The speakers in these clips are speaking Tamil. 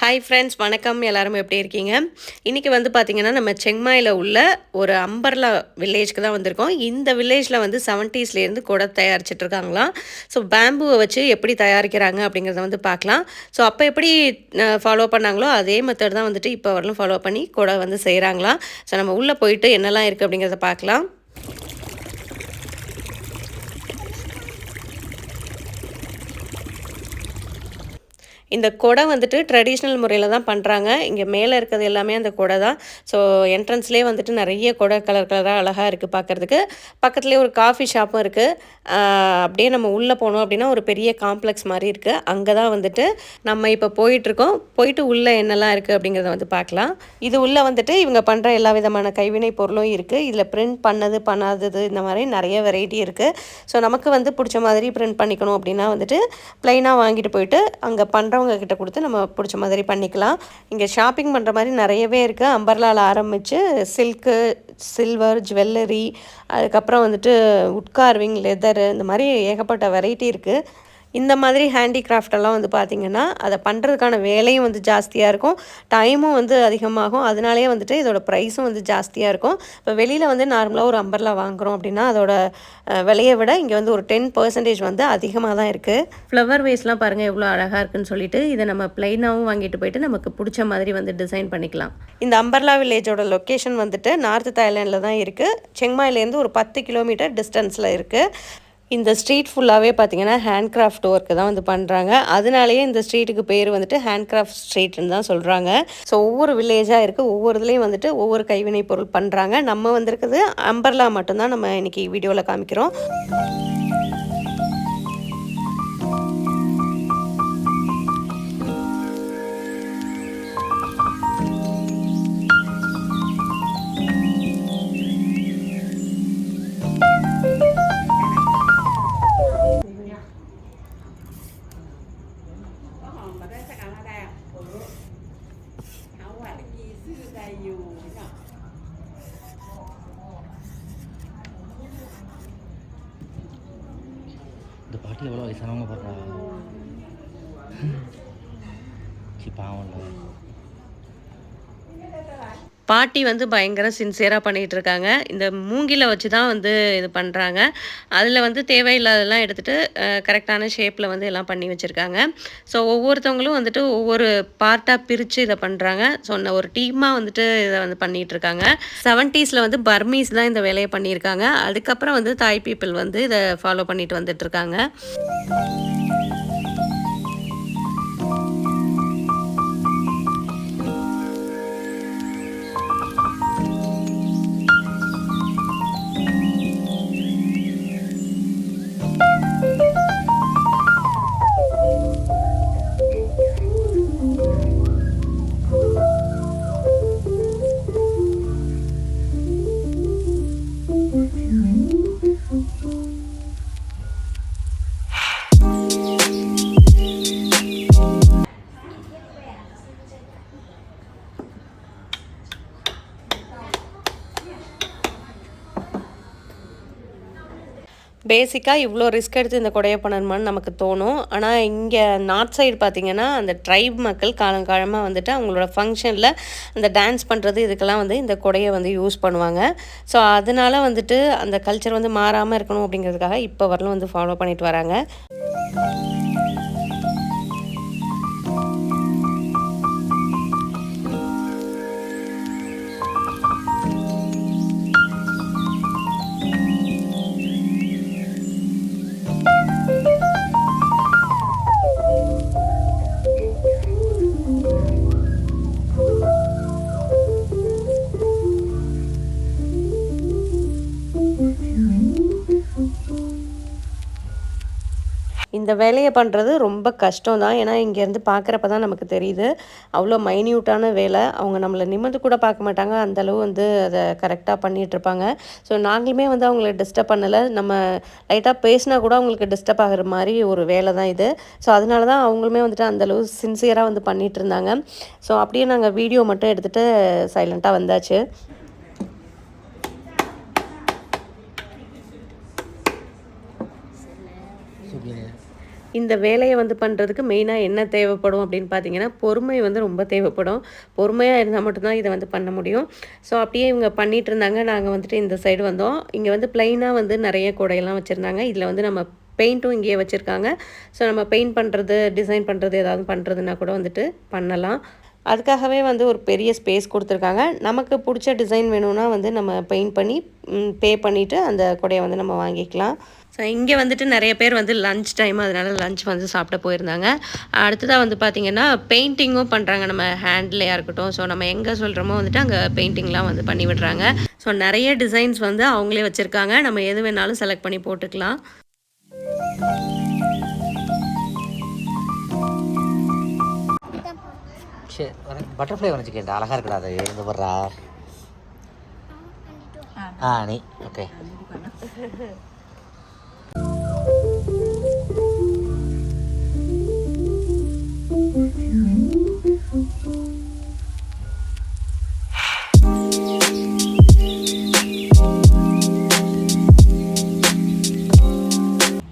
ஹாய் ஃப்ரெண்ட்ஸ் வணக்கம். எல்லாரும் எப்படி இருக்கீங்க? இன்றைக்கி வந்து பார்த்திங்கன்னா நம்ம செங்மாயில் உள்ள ஒரு அம்பர்லா வில்லேஜ்க்கு தான் வந்திருக்கோம். இந்த வில்லேஜில் வந்து செவன்ட்டீஸ்லேருந்து கூட தயாரிச்சிட்ருக்காங்களாம் ஸோ பேம்புவை வச்சு எப்படி தயாரிக்கிறாங்க அப்படிங்கிறத வந்து பார்க்கலாம் ஸோ அப்போ எப்படி ஃபாலோ பண்ணாங்களோ அதே மெத்தட் தான் வந்துட்டு இப்போ வரலும் ஃபாலோ பண்ணி கூட வந்து செய்கிறாங்களாம் ஸோ நம்ம உள்ளே போயிட்டு என்னெல்லாம் இருக்குது அப்படிங்கிறத பார்க்கலாம் இந்த கொடை வந்துட்டு ட்ரெடிஷ்னல் முறையில் தான் பண்ணுறாங்க இங்கே மேலே இருக்கிறது எல்லாமே அந்த கொடை தான். ஸோ என்ட்ரன்ஸ்லேயே வந்துட்டு நிறைய கொடை கலர் கலராக அழகாக இருக்குது பார்க்குறதுக்கு பக்கத்துலேயே ஒரு காஃபி ஷாப்பும் இருக்குது அப்படியே நம்ம உள்ளே போனோம் அப்படின்னா ஒரு பெரிய காம்ப்ளெக்ஸ் மாதிரி இருக்குது அங்கே தான் வந்துட்டு நம்ம இப்போ போயிட்டுருக்கோம். போயிட்டு உள்ளே என்னெல்லாம் இருக்குது அப்படிங்கிறத வந்து பார்க்கலாம். இது உள்ளே வந்துட்டு இவங்க பண்ணுற எல்லா விதமான கைவினை பொருளும் இருக்குது இதில் பிரிண்ட் பண்ணது பண்ணாதது இந்த மாதிரி நிறைய வெரைட்டி இருக்குது ஸோ நமக்கு வந்து பிடிச்ச மாதிரி பிரிண்ட் பண்ணிக்கணும் அப்படின்னா வந்துட்டு ப்ளைனாக வாங்கிட்டு போயிட்டு அங்கே பண்ணுறவங்க கிட்ட கொடுத்து நம்ம பிடிச்ச மாதிரி பண்ணிக்கலாம். இங்கே ஷாப்பிங் பண்ணுற மாதிரி நிறையவே இருக்குது அம்பர்லாவில் ஆரம்பித்து சில்க்கு சில்வர் ஜுவல்லரி அதுக்கப்புறம் வந்துட்டு உட்கார்விங் லெதரு இந்த மாதிரி ஏகப்பட்ட வெரைட்டி இருக்குது இந்த மாதிரி ஹேண்டிகிராஃப்ட் எல்லாம் வந்து பார்த்திங்கன்னா அதை பண்ணுறதுக்கான வேலையும் வந்து ஜாஸ்தியாக இருக்கும். டைமும் வந்து அதிகமாகும். அதனாலேயே வந்துட்டு இதோட ப்ரைஸும் வந்து ஜாஸ்தியாக இருக்கும். இப்போ வெளியில் வந்து நார்மலாக ஒரு அம்பர்லா வாங்குகிறோம் அப்படின்னா அதோட விலையை விட இங்கே வந்து ஒரு டென் பர்சன்டேஜ் வந்து அதிகமாக தான் இருக்குது ஃப்ளவர் வேஸ்லாம் பாருங்கள் எவ்வளோ அழகாக இருக்குன்னு சொல்லிட்டு இதை நம்ம ப்ளைனாகவும் வாங்கிட்டு போயிட்டு நமக்கு பிடிச்ச மாதிரி வந்து டிசைன் பண்ணிக்கலாம். இந்த அம்பர்லா வில்லேஜோட லொக்கேஷன் வந்துட்டு நார்த் தாய்லாண்டில் தான் இருக்குது செங்மாயிலேருந்து ஒரு பத்து கிலோமீட்டர் டிஸ்டன்ஸில் இருக்குது இந்த ஸ்ட்ரீட் ஃபுல்லாகவே பார்த்தீங்கன்னா ஹேண்ட்கிராஃப்ட் ஒர்க்கு தான் வந்து பண்ணுறாங்க அதனாலேயே இந்த ஸ்ட்ரீட்டுக்கு பேர் வந்துட்டு ஹேண்ட்கிராஃப்ட் ஸ்ட்ரீட்னு தான் சொல்கிறாங்க ஸோ ஒவ்வொரு வில்லேஜாக இருக்குது ஒவ்வொரு இதுலேயும் வந்துட்டு ஒவ்வொரு கைவினை பொருள் பண்ணுறாங்க நம்ம வந்திருக்குது அம்பர்லா மட்டும்தான் நம்ம இன்றைக்கி வீடியோவில் காமிக்கிறோம். பாட்டி எவ்வளோ வயசானவங்க பாடுறா பாவம்ல பாட்டி வந்து பயங்கர சின்சியராக பண்ணிகிட்டு இருக்காங்க இந்த மூங்கில வச்சு தான் வந்து இது பண்ணுறாங்க அதில் வந்து தேவையில்லாதெல்லாம் எடுத்துகிட்டு கரெக்டான ஷேப்பில் வந்து எல்லாம் பண்ணி வச்சுருக்காங்க. ஸோ ஒவ்வொருத்தவங்களும் வந்துட்டு ஒவ்வொரு பார்ட்டாக பிரித்து இதை பண்ணுறாங்க ஸோ ஒரு டீமாக வந்துட்டு இதை வந்து பண்ணிகிட்டு இருக்காங்க செவன்ட்டீஸில் வந்து பர்மீஸ் தான் இந்த வேலையை பண்ணியிருக்காங்க. அதுக்கப்புறம் வந்து தாய் பீப்புள் வந்து இதை ஃபாலோ பண்ணிட்டு வந்துட்டுருக்காங்க பேசிக்காக இவ்வளோ ரிஸ்க் எடுத்து இந்த கொடையை பண்ணணுமான்னு நமக்கு தோணும். ஆனால் இங்கே நார்த் சைடு பார்த்திங்கன்னா அந்த ட்ரைப் மக்கள் காலங்காலமாக வந்துட்டு அவங்களோட ஃபங்க்ஷனில் அந்த டான்ஸ் பண்ணுறது இதுக்கெல்லாம் வந்து இந்த கொடையை வந்து யூஸ் பண்ணுவாங்க. ஸோ அதனால வந்துட்டு அந்த கல்ச்சர் வந்து மாறாமல் இருக்கணும் அப்படிங்கிறதுக்காக இப்போ வரலும் வந்து ஃபாலோ பண்ணிட்டு வராங்க. வேலையை பண்ணுறது ரொம்ப கஷ்டம் தான் ஏன்னா இங்கேருந்து பார்க்குறப்ப தான் நமக்கு தெரியுது. அவ்வளோ மைன்யூட்டான வேலை. அவங்க நம்மளை நிமிர்ந்து கூட பார்க்க மாட்டாங்க. அந்தளவு வந்து அதை கரெக்டாக பண்ணிகிட்ருப்பாங்க ஸோ நாங்களுமே வந்து அவங்கள டிஸ்டர்ப் பண்ணலை. நம்ம லைட்டாக பேசினா கூட அவங்களுக்கு டிஸ்டர்ப் ஆகிற மாதிரி ஒரு வேலை தான் இது. ஸோ அதனால தான் அவங்களுமே வந்துட்டு அந்தளவு சின்சியராக வந்து பண்ணிகிட்டு இருந்தாங்க. ஸோ அப்படியே நாங்கள் வீடியோ மட்டும் எடுத்துகிட்டு சைலண்ட்டாக வந்தாச்சு. சுகிலே இந்த வேலையை வந்து பண்ணுறதுக்கு மெயினாக என்ன தேவைப்படும் அப்படின்னு பார்த்தீங்கன்னா பொறுமை வந்து ரொம்ப தேவைப்படும். பொறுமையாக இருந்தால் மட்டும்தான் இதை வந்து பண்ண முடியும். ஸோ அப்படியே இவங்க பண்ணிகிட்டு இருந்தாங்க. நாங்கள் வந்துட்டு இந்த சைடு வந்தோம். இங்கே வந்து ப்ளைனாக வந்து நிறைய கூடையெல்லாம் வச்சுருந்தாங்க. இதில் வந்து நம்ம பெயிண்ட்டும் இங்கேயே வச்சுருக்காங்க. ஸோ நம்ம பெயிண்ட் பண்ணுறது டிசைன் பண்ணுறது ஏதாவது பண்ணுறதுனா கூட வந்துட்டு பண்ணலாம். அதுக்காகவே வந்து ஒரு பெரிய ஸ்பேஸ் கொடுத்துருக்காங்க. நமக்கு பிடிச்ச டிசைன் வேணும்னா வந்து நம்ம பெயிண்ட் பண்ணி பே பண்ணிவிட்டு அந்த கொடையை வந்து நம்ம வாங்கிக்கலாம். ஸோ இங்கே வந்துட்டு நிறைய பேர் வந்து லஞ்ச் டைம் அதனால லஞ்ச் வந்து சாப்பிட போயிருந்தாங்க. அடுத்ததாக வந்து பார்த்திங்கன்னா பெயிண்டிங்கும் பண்ணுறாங்க நம்ம ஹேண்ட்லேயா இருக்கட்டும். ஸோ நம்ம எங்கே சொல்கிறோமோ வந்துட்டு அங்கே பெயிண்டிங்லாம் வந்து பண்ணி விடுறாங்க. ஸோ நிறைய டிசைன்ஸ் வந்து அவங்களே வச்சுருக்காங்க. நம்ம எது வேணாலும் செலக்ட் பண்ணி போட்டுக்கலாம். சரி பட்டர்ஃப்ளை வரைஞ்சிக்கேன்டா அழகாக இருக்குடா அது. இந்த வர்றா ஆ நீ ஓகே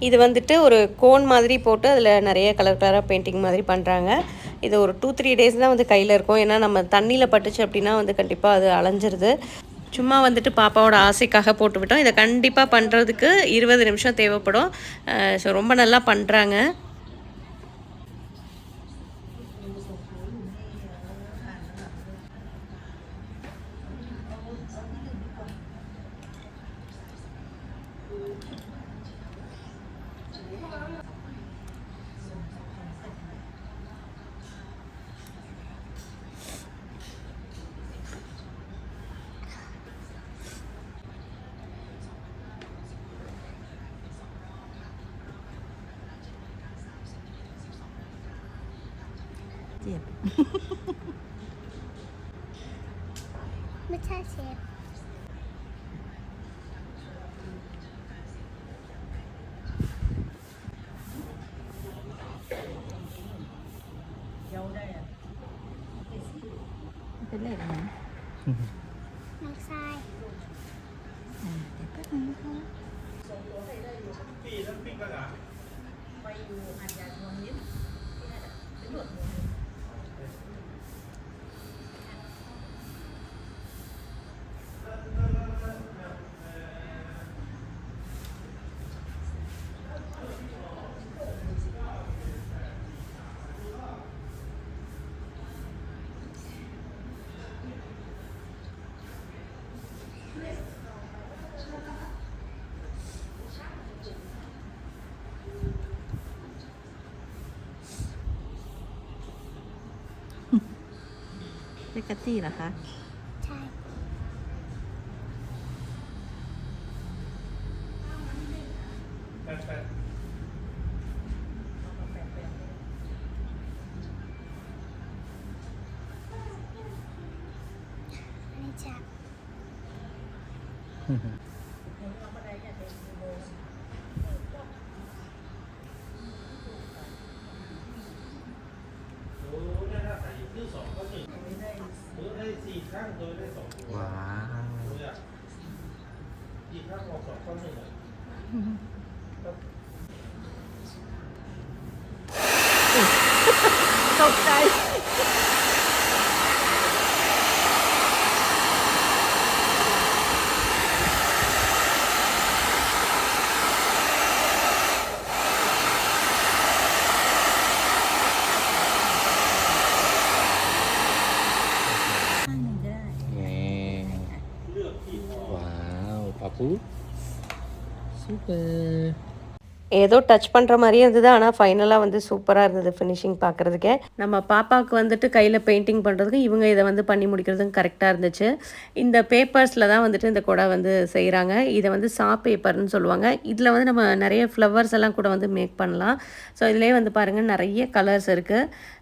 இது வந்துட்டு ஒரு கோன் மாதிரி போட்டு அதில் நிறைய கலர் கலராக பெயிண்டிங் மாதிரி பண்ணுறாங்க இது ஒரு டூ த்ரீ டேஸ் தான் வந்து கையில் இருக்கும். ஏன்னா நம்ம தண்ணியில் பட்டுச்சு அப்படின்னா வந்து கண்டிப்பாக அது அலைஞ்சிருது. சும்மா வந்துட்டு பாப்பாவோட ஆசைக்காக போட்டு விட்டோம் இதை கண்டிப்பாக பண்ணுறதுக்கு இருபது நிமிஷம் தேவைப்படும். ஸோ ரொம்ப நல்லா பண்ணுறாங்க ไม่ใช่เชฟเป็นเลขอะไรไม่ เป็นกะตตี้เหรอคะ ใช่ อันนี้จับโส่เครื่องสองก็หนึ่ง ได้สี่ข้งโดยได้สองตัวว้าว อีกข้งออกสองข้อหนึ่ง Ủa Super. ஏதோ டச் பண்ணுற மாதிரியே இருந்தது. ஆனால் ஃபைனலாக வந்து சூப்பராக இருந்தது ஃபினிஷிங் பார்க்குறதுக்கே நம்ம பாப்பாவுக்கு வந்துட்டு கையில் பெயிண்டிங் பண்ணுறதுக்கு இவங்க இதை வந்து பண்ணி முடிக்கிறதுக்கும் கரெக்டாக இருந்துச்சு. இந்த பேப்பர்ஸில் தான் வந்துட்டு இந்த கொடை வந்து செய்கிறாங்க இதை வந்து சா பேப்பர்னு சொல்லுவாங்க. இதில் வந்து நம்ம நிறைய ஃப்ளவர்ஸ் எல்லாம் கூட வந்து மேக் பண்ணலாம். ஸோ இதிலே வந்து பாருங்கள் நிறைய கலர்ஸ் இருக்குது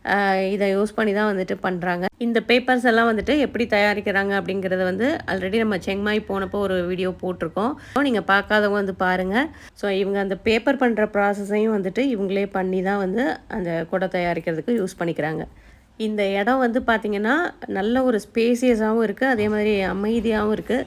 இதை யூஸ் பண்ணி தான் வந்துட்டு பண்ணுறாங்க இந்த பேப்பர்ஸ் எல்லாம் வந்துட்டு எப்படி தயாரிக்கிறாங்க அப்படிங்கிறத வந்து ஆல்ரெடி நம்ம செங்மாய் போனப்போ ஒரு வீடியோ போட்டிருக்கோம். நீங்கள் பார்க்காதவங்க வந்து பாருங்கள் ஸோ இவங்க அந்த பேப்பர் பண்ணுற ப்ராசஸையும் வந்துட்டு இவங்களே பண்ணி தான் வந்து அந்த குடை தயாரிக்கிறதுக்கு யூஸ் பண்ணிக்கிறாங்க. இந்த இடம் வந்து பார்த்திங்கன்னா நல்ல ஒரு ஸ்பேசியஸாகவும் இருக்குது அதே மாதிரி அமைதியாகவும் இருக்குது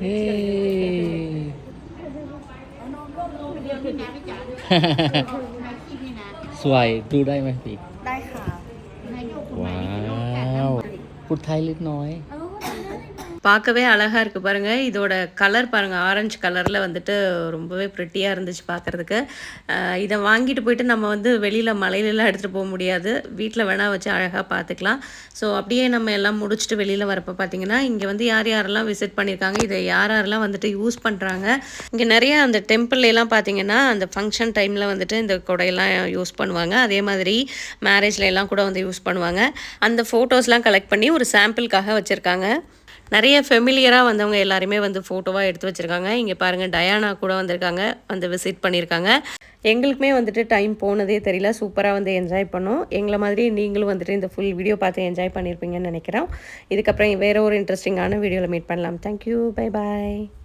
เฮ้สวยดูได้ไหมพี่ ได้ค่ะว้าวพูดไทยเล็กน้อย பார்க்கவே அழகாக இருக்குது பாருங்கள் இதோட கலர் பாருங்கள் ஆரஞ்சு கலரில் வந்துட்டு ரொம்பவே ப்ரிட்டியாக இருந்துச்சு பார்க்குறதுக்கு. இதை வாங்கிட்டு போயிட்டு நம்ம வந்து வெளியில் மலையிலலாம் எடுத்துகிட்டு போக முடியாது. வீட்டில் வேணால் வச்சு அழகாக பார்த்துக்கலாம். ஸோ அப்படியே நம்ம எல்லாம் முடிச்சுட்டு வெளியில் வரப்போ பார்த்தீங்கன்னா இங்கே வந்து யார் யாரெல்லாம் விசிட் பண்ணியிருக்காங்க இதை யார் யாரெல்லாம் வந்துட்டு யூஸ் பண்ணுறாங்க இங்கே நிறைய அந்த டெம்பிள்லாம் பார்த்திங்கன்னா பார்த்தீங்கன்னா அந்த ஃபங்க்ஷன் டைமில் வந்துட்டு இந்த கொடையெல்லாம் யூஸ் பண்ணுவாங்க. அதே மாதிரி மேரேஜ்ல எல்லாம் கூட வந்து யூஸ் பண்ணுவாங்க. அந்த ஃபோட்டோஸ்லாம் கலெக்ட் பண்ணி ஒரு சாம்பிளுக்காக வச்சுருக்காங்க. நிறைய ஃபெமிலியராக வந்தவங்க எல்லாருமே வந்து ஃபோட்டோவாக எடுத்து வச்சுருக்காங்க. இங்கே பாருங்கள் டயானா கூட வந்திருக்காங்க வந்து விசிட் பண்ணியிருக்காங்க எங்களுக்குமே வந்துட்டு டைம் போனதே தெரியல. சூப்பராக வந்து என்ஜாய் பண்ணோம். எங்களை மாதிரி நீங்களும் வந்துட்டு இந்த ஃபுல் வீடியோ பார்த்து என்ஜாய் பண்ணியிருப்பீங்கன்னு நினைக்கிறோம். இதுக்கப்புறம் வேறு ஒரு இன்ட்ரெஸ்டிங்கான வீடியோவில் மீட் பண்ணலாம். Thank you bye bye